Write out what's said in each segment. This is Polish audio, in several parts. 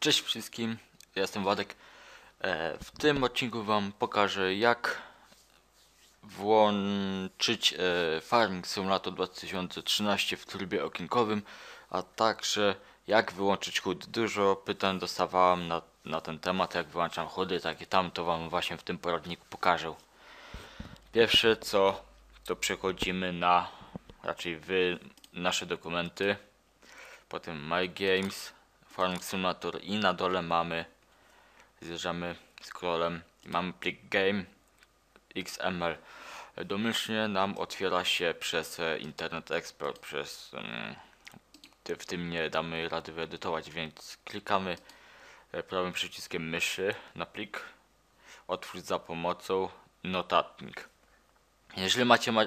Cześć wszystkim, ja jestem Władek. E, W tym odcinku Wam pokażę jak włączyć e, Farming Simulator 2013 w trybie okienkowym, a także jak wyłączyć HUD. Dużo pytań dostawałem na, na ten temat, jak wyłączam HUDy, tak i tam to Wam właśnie w tym poradniku pokażę. Pierwsze co, to przechodzimy na raczej wy nasze dokumenty, potem My Games, Farming Simulator i na dole mamy, zjeżdżamy scrollem i mamy plik game XML. Domyślnie nam otwiera się przez e, Internet Explorer, przez mm, w tym nie damy rady wyedytować, więc klikamy e, prawym przyciskiem myszy na plik, otwórz za pomocą notatnik. Jeżeli macie, ma,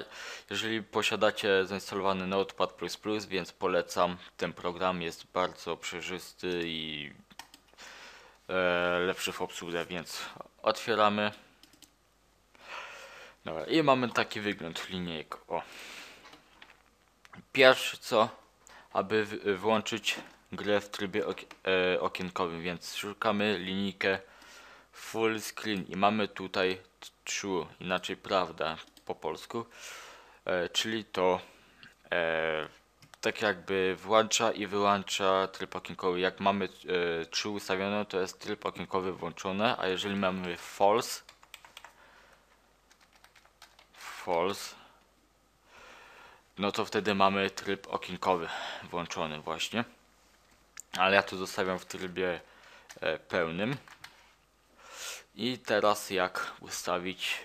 jeżeli posiadacie zainstalowany Notepad++, więc polecam, ten program jest bardzo przejrzysty i e, lepszy w obsłudze, więc otwieramy. Dobra, i mamy taki wygląd linijek. O. Pierwsze co, aby włączyć grę w trybie ok e, okienkowym, więc szukamy linijkę full screen i mamy tutaj true, inaczej prawda po polsku, e, czyli to e, tak jakby włącza i wyłącza tryb okienkowy. Jak mamy e, true ustawione, to jest tryb okienkowy włączony, a jeżeli mamy false, false, no to wtedy mamy tryb okienkowy włączony właśnie. Ale ja tu zostawiam w trybie e, pełnym. I teraz jak ustawić,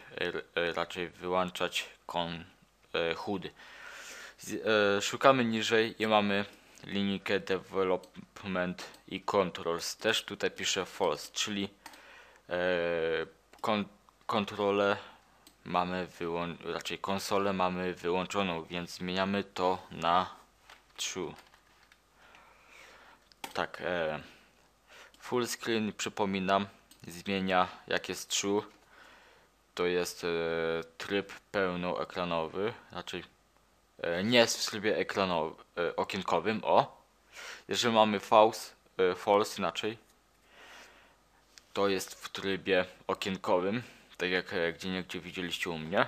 e, raczej wyłączać kon e, chudy. Z, e, szukamy niżej i mamy linijkę development i controls. Też tutaj piszę false, czyli kon, kontrolę mamy wyłą- raczej konsolę mamy wyłączoną, więc zmieniamy to na true. Tak, e, full screen przypominam zmienia jak jest true to jest e, tryb pełnoekranowy raczej e, nie jest w trybie ekranowy, e, okienkowym o. Jeżeli mamy false, e, false inaczej to jest w trybie okienkowym tak jak e, gdzie niegdzie widzieliście u mnie.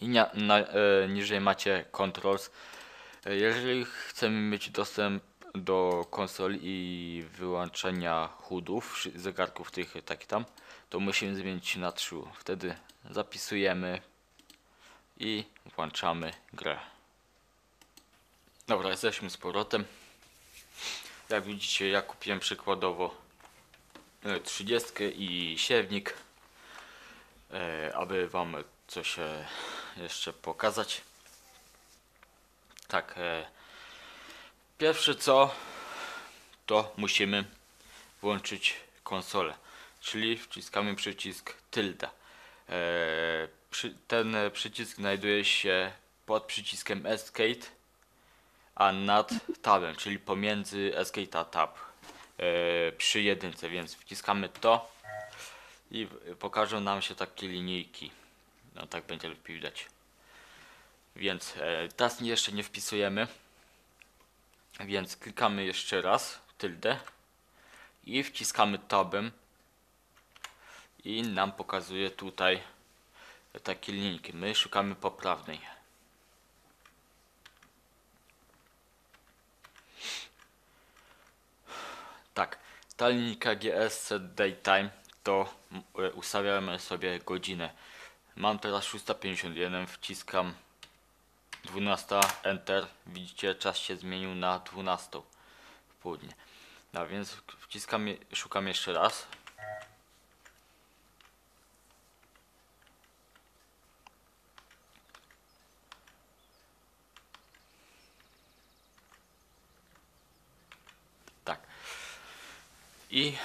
I na, e, niżej macie controls. E, jeżeli chcemy mieć dostęp do konsoli i wyłączenia HUDów, zegarków tych tak tam, to musimy zmienić na true. Wtedy zapisujemy i włączamy grę. Dobra, jesteśmy z powrotem. Jak widzicie, ja kupiłem przykładowo e, 30 i siewnik, e, aby wam coś e, jeszcze pokazać. Tak. Pierwsze co, to musimy włączyć konsolę, czyli wciskamy przycisk tilde. E, ten przycisk znajduje się pod przyciskiem Escape, a nad tabem, czyli pomiędzy Escape a tab e, przy jedynce, więc wciskamy to i pokażą nam się takie linijki. No tak będzie lepiej widać. Więc e, teraz jeszcze nie wpisujemy. Więc klikamy jeszcze raz tyldę i wciskamy tabem i nam pokazuje tutaj takie linijki. My szukamy poprawnej. Tak, ta linijka GS set daytime to e, ustawiamy sobie godzinę. Mam teraz 6.51, wciskam 12 Enter. Widzicie, czas się zmienił na 12 w południe. No więc wciskam, szukam jeszcze raz. Tak. I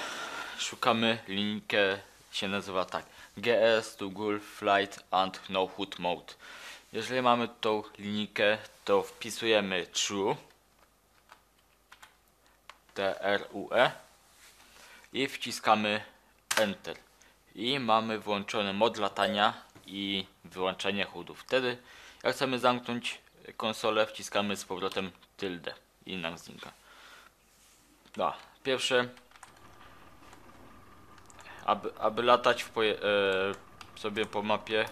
szukamy linijkę, się nazywa tak. GS to Google Flight and No Hood Mode. Jeżeli mamy tą linijkę, to wpisujemy true TRUE i wciskamy Enter. I mamy włączony mod latania i wyłączenie HUDów. Wtedy, jak chcemy zamknąć konsolę, wciskamy z powrotem tilde i nam znika. No, pierwsze, aby, aby latać w e, sobie po mapie,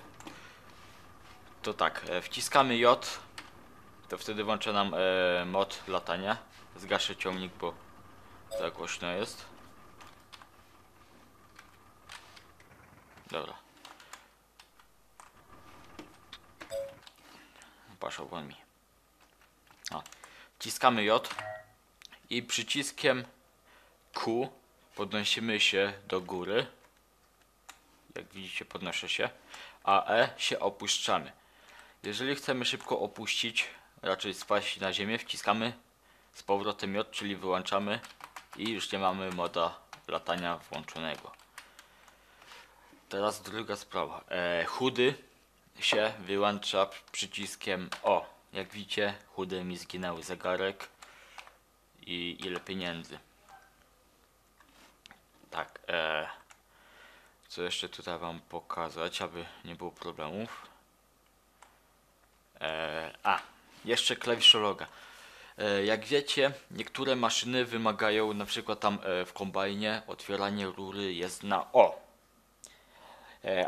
to tak, e, wciskamy J, to wtedy włącza nam e, mod latania. Zgaszę ciągnik, bo za głośno jest. Dobra. Poszło won mi. O. Wciskamy J i przyciskiem Q podnosimy się do góry. Jak widzicie, podnoszę się. A E się opuszczamy. Jeżeli chcemy szybko opuścić, raczej spaść na ziemię, wciskamy z powrotem J, czyli wyłączamy i już nie mamy moda latania włączonego. Teraz druga sprawa. E, chudy się wyłącza przyciskiem O. Jak widzicie, chudy mi zginęły zegarek i ile pieniędzy. Tak, e, co jeszcze tutaj wam pokazać, aby nie było problemów. E, a, jeszcze klawiszologa. E, jak wiecie, niektóre maszyny wymagają, na przykład tam e, w kombajnie, otwieranie rury jest na O.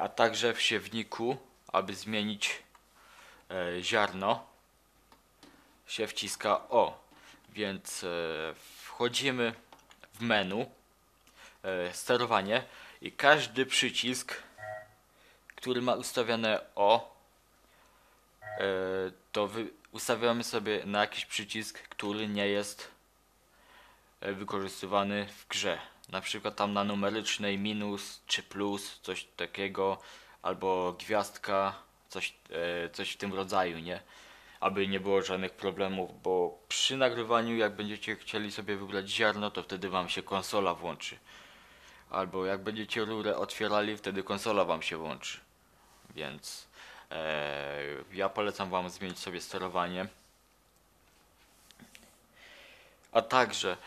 A także w siewniku, aby zmienić ziarno, się wciska O. Więc wchodzimy w menu, sterowanie i każdy przycisk, który ma ustawione O, to wy, ustawiamy sobie na jakiś przycisk, który nie jest e, wykorzystywany w grze. Na przykład tam na numerycznej minus czy plus, coś takiego, albo gwiazdka, coś, e, coś w tym rodzaju, nie? Aby nie było żadnych problemów, bo przy nagrywaniu, jak będziecie chcieli sobie wybrać ziarno, to wtedy wam się konsola włączy. Albo jak będziecie rurę otwierali, wtedy konsola wam się włączy. Więc e, ja polecam wam zmienić sobie sterowanie. A także,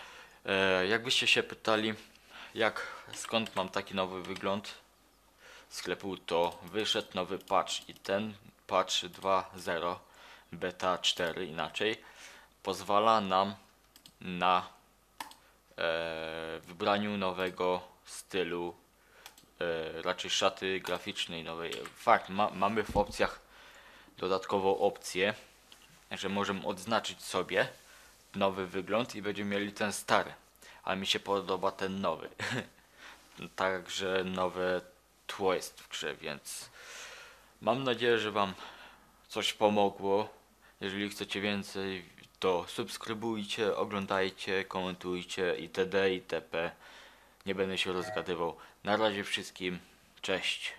e, jakbyście się pytali, jak, skąd mam taki nowy wygląd sklepu, to wyszedł nowy patch i ten patch 2.0 beta 4 inaczej pozwala nam na e, wybraniu nowego stylu e, raczej szaty graficznej nowej. Fakt, ma, mamy w opcjach dodatkową opcję, że możemy odznaczyć sobie nowy wygląd i będziemy mieli ten stary. Ale mi się podoba ten nowy. Także nowe tło jest w grze, więc mam nadzieję, że Wam coś pomogło. Jeżeli chcecie więcej, to subskrybujcie, oglądajcie, komentujcie itd. itp. Nie będę się rozgadywał. Na razie wszystkim. Cześć.